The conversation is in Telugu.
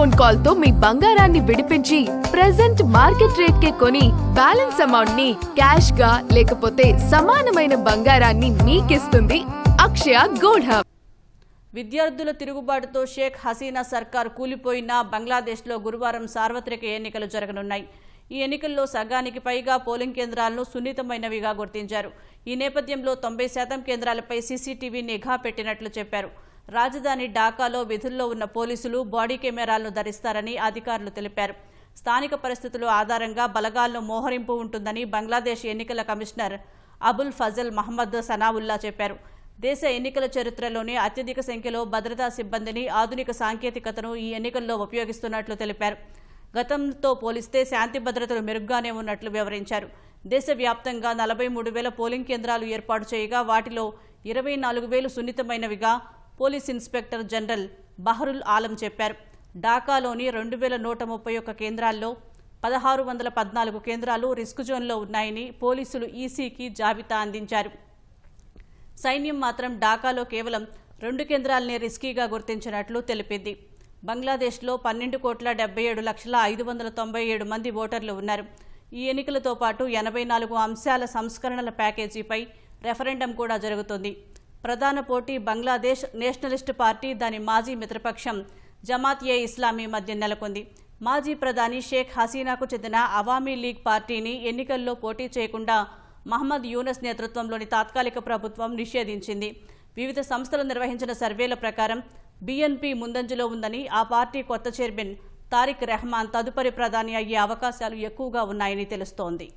ఫోన్ కాల్తో మీ బంగారాన్ని విడిపించి ప్రెసెంట్ మార్కెట్ రేట్ కే కొని బ్యాలెన్స్ అమౌంట్ని క్యాష్గా లేకపోతే సమానమైన బంగారాన్ని మీకిస్తుంది అక్షయ గోల్డ్ హబ్ విద్యార్థుల తిరుగుబాటుతో షేక్ హసీనా సర్కార్ కూలిపోయిన బంగ్లాదేశ్లో గురువారం సార్వత్రిక ఎన్నికలు జరగనున్నాయి. ఈ ఎన్నికల్లో సగానికి పైగా పోలింగ్ కేంద్రాలను సున్నితమైనవిగా గుర్తించారు. ఈ నేపథ్యంలో తొంభై శాతం కేంద్రాలపై సీసీటీవీ నిఘా పెట్టినట్లు చెప్పారు. రాజధాని ఢాకాలో విధుల్లో ఉన్న పోలీసులు బాడీ కెమెరాలను ధరిస్తారని అధికారులు తెలిపారు. స్థానిక పరిస్థితుల ఆధారంగా బలగాల్లో మోహరింపు ఉంటుందని బంగ్లాదేశ్ ఎన్నికల కమిషనర్ అబుల్ ఫజల్ మహమ్మద్ సనావుల్లా చెప్పారు. దేశ ఎన్నికల చరిత్రలోనే అత్యధిక సంఖ్యలో భద్రతా సిబ్బందిని ఆధునిక సాంకేతికతను ఈ ఎన్నికల్లో ఉపయోగిస్తున్నట్లు తెలిపారు. గతంతో పోలిస్తే శాంతి భద్రతలు మెరుగ్గానే ఉన్నట్లు వివరించారు. దేశవ్యాప్తంగా నలభై మూడు వేల పోలింగ్ కేంద్రాలు ఏర్పాటు చేయగా వాటిలో ఇరవై నాలుగు వేలు సున్నితమైనవిగా police inspector general Baharul Alam చెప్పారు. ఢాకాలోని రెండు వేల నూట ముప్పై ఒక్క కేంద్రాల్లో పదహారు వందల పద్నాలుగు కేంద్రాలు రిస్క్ జోన్లో ఉన్నాయని పోలీసులు ఈసీకి జాబితా అందించారు. సైన్యం మాత్రం ఢాకాలో కేవలం రెండు కేంద్రాలనే రిస్కీగా గుర్తించినట్లు తెలిపింది. బంగ్లాదేశ్లో పన్నెండు కోట్ల డెబ్బై ఏడు లక్షల ఐదు వందల తొంభై ఏడు మంది ఓటర్లు ఉన్నారు. ఈ ఎన్నికలతో పాటు ఎనభై నాలుగు అంశాల సంస్కరణల ప్యాకేజీపై రెఫరెండం కూడా జరుగుతుంది. ప్రధాన పోటీ బంగ్లాదేశ్ నేషనలిస్ట్ పార్టీ దాని మాజీ మిత్రపక్షం జమాత్ ఏ ఇస్లామీ మధ్య నెలకొంది. మాజీ ప్రధాని షేక్ హసీనాకు చెందిన అవామీ లీగ్ పార్టీని ఎన్నికల్లో పోటీ చేయకుండా మహమ్మద్ యూనస్ నేతృత్వంలోని తాత్కాలిక ప్రభుత్వం నిషేధించింది. వివిధ సంస్థలు నిర్వహించిన సర్వేల ప్రకారం బీఎన్పీ ముందంజలో ఉందని ఆ పార్టీ కొత్త చైర్మన్ తారిక్ రెహమాన్ తదుపరి ప్రధాని అయ్యే అవకాశాలు ఎక్కువగా ఉన్నాయని తెలుస్తోంది.